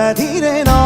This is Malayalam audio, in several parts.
ദിത്തോം തനന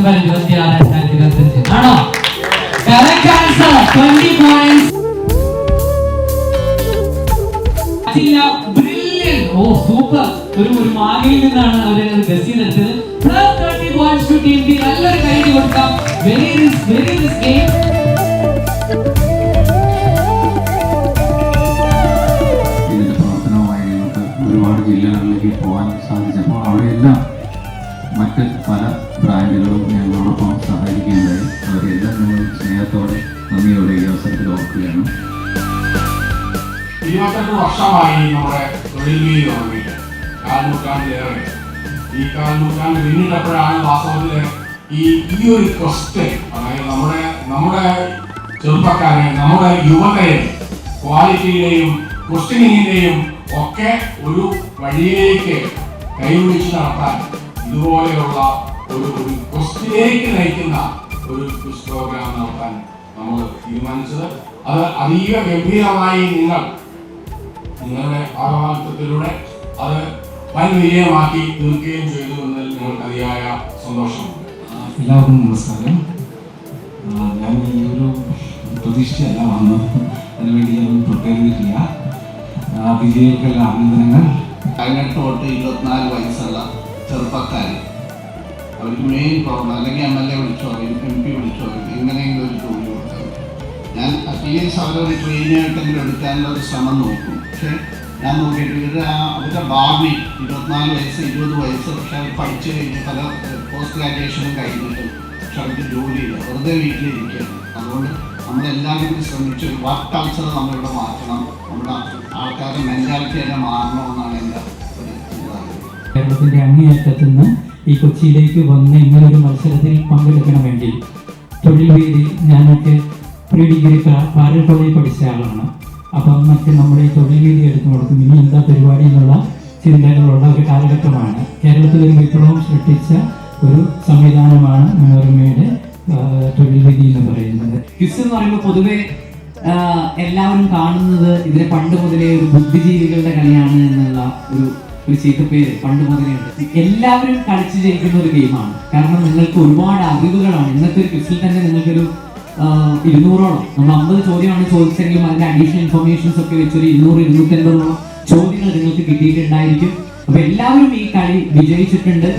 സെപ്റ്റംബർ ഇരുപത്തി ആറ് രണ്ടായിരത്തി ആണോ? ഓ സൂപ്പർ ഒരു ഒരു മാഗയിൽ നിന്നാണ് അവരെ ഗസ് പോയിന്റ്സ് ടു ടീം നല്ലൊരു കൈ കൊടുക്കാം. വെരി റിസ് വെരി റിസ് ഗെയിം ഒരുപാട് ജില്ലകളിലേക്ക് പോകാൻ സാധിച്ചപ്പോൾ അവിടെയെല്ലാം മറ്റ് പല ഇരുപത്തെട്ട് വർഷമായി നമ്മുടെ തൊഴിൽ വീതി തുടങ്ങിയിട്ട് കാൽ നൂറ്റാണ്ടിലേറെ ഈ കാൽനൂറ്റാണ്ട് പിന്നിട്ടപ്പോഴാണ് വാസ്തവത്തിൽ ഈ ഈ ഒരു ക്വസ്റ്റ്യൻ അതായത് നമ്മുടെ നമ്മുടെ ചെറുപ്പക്കാരെ നമ്മുടെ യുവതയെ ക്വാളിറ്റിയുടെയും ക്വസ്റ്റ്യനിങ്ങിന്റെയും ഒക്കെ ഒരു വഴിയിലേക്ക് കൈപിടിച്ച് നടത്താൻ ഇതുപോലെയുള്ള ഒരു ഒരു ക്വസ്റ്റ്യനിലേക്ക് നയിക്കുന്ന ഒരു ക്വിസ് പ്രോഗ്രാം നടത്താൻ നമ്മൾ തീരുമാനിച്ചത്. അത് അതീവ ഗംഭീരമായി നിങ്ങൾ നിങ്ങളുടെ ഭാഗവാദിത്വത്തിലൂടെ അത് വൻ വിജയമാക്കി തീർക്കുകയും ചെയ്തു എന്നതിൽ ഞങ്ങൾക്ക് അതിയായ സന്തോഷമുണ്ട്. എല്ലാവർക്കും നമസ്കാരം. ഞാൻ ഈ ഒരു പ്രതീക്ഷയല്ല വന്നത്. അതിനുവേണ്ടി ഞാൻ പ്രിപ്പയർ ചെയ്തിട്ടില്ല. ആ, വിജയികൾക്കുള്ള അഭിനന്ദനങ്ങൾ പതിനെട്ട് തൊട്ട് ഇരുപത്തിനാല് വയസ്സുള്ള ചെറുപ്പക്കാർ അവർക്ക് മെയിൻ പ്രോബ്ലം അല്ലെങ്കിൽ എം എൽ എ വിളിച്ചോ എം പി വിളിച്ചോ എങ്ങനെയെങ്കിലും ഒരു ജോലി ഞാൻ അറ്റ്ലീസ്റ്റ് അവരൊരു ട്രെയിനായിട്ടെങ്കിലും എടുക്കാനുള്ള ഒരു ശ്രമം നോക്കും. പക്ഷേ ഞാൻ നോക്കിയിട്ട് ഇവരുടെ ആ അവരുടെ ഭാവി ഇരുപത്തിനാല് വയസ്സ് ഇരുപത് വയസ്സ് പക്ഷെ അവർ പഠിച്ചു കഴിഞ്ഞ് പല പോസ്റ്റ് ഗ്രാജുവേഷനും കഴിഞ്ഞിട്ട് പക്ഷെ അവർക്ക് ജോലിയില്ല. വെറുതെ വീട്ടിലിരിക്കുകയാണ്. അതുകൊണ്ട് നമ്മളെല്ലാവരും കൂടി ശ്രമിച്ച് ഒരു വർക്ക് കൾച്ചർ നമ്മളിവിടെ മാറ്റണം. നമ്മുടെ ആൾക്കാരുടെ മെന്റാലിറ്റി തന്നെ മാറണമെന്നാണ് എന്റെ ഒരു ഇതാഗ്രഹം കേരളത്തിന്റെ അങ്ങേയറ്റത്ത് നിന്ന് ഈ കൊച്ചിയിലേക്ക് വന്ന് ഇങ്ങനൊരു മത്സരത്തിൽ പങ്കെടുക്കണമെങ്കിൽ തൊഴിൽ വേദി ഞാനൊക്കെ പ്രീ ഡിഗ്രി പാരൽ കോളേജിൽ പഠിച്ച ആളാണ്. അപ്പം മറ്റ് നമ്മുടെ ഈ തൊഴിൽ രീതി എടുത്തു കൊടുക്കും ഇനി എന്താ പരിപാടി എന്നുള്ള ചിന്തകളുള്ള ഒരു കാലഘട്ടമാണ്. കേരളത്തിൽ ഒരു വിപ്ലവം സൃഷ്ടിച്ച ഒരു സംവിധാനമാണ് മനോരമയുടെ തൊഴിൽ രീതി എന്ന് പറയുന്നത്. ക്വിസ് എന്ന് പറയുമ്പോൾ പൊതുവെ എല്ലാവരും കാണുന്നത് ഇതിനെ പണ്ട് മുതലേ ഒരു ബുദ്ധിജീവികളുടെ കളിയാണ് എന്നുള്ള ഒരു ഒരു ചീത്തപ്പേര് പണ്ട് മുതലേ ഉണ്ട്. എല്ലാവരും കളിച്ചു ജയിക്കുന്ന ഒരു ഗെയിമാണ് കാരണം നിങ്ങൾക്ക് ഒരുപാട് അറിവുകളാണ്. ഇന്നത്തെ ഒരു ക്വിസിൽ തന്നെ നിങ്ങൾക്കൊരു ഇരുന്നൂറോളം. നമ്മൾ അമ്പത് ചോദ്യമാണ് ചോദിച്ചെങ്കിലും അതിന്റെ അഡീഷണൽ ഇൻഫർമേഷൻസ് ഒക്കെ വെച്ചൊരു ഇരുന്നൂറ് ഇരുന്നൂറ്റൻപതോളം ചോദ്യങ്ങൾ നിങ്ങൾക്ക് കിട്ടിയിട്ടുണ്ടായിരിക്കും. അപ്പൊ എല്ലാവരും ഈ കളി വിജയിച്ചിട്ടുണ്ട്.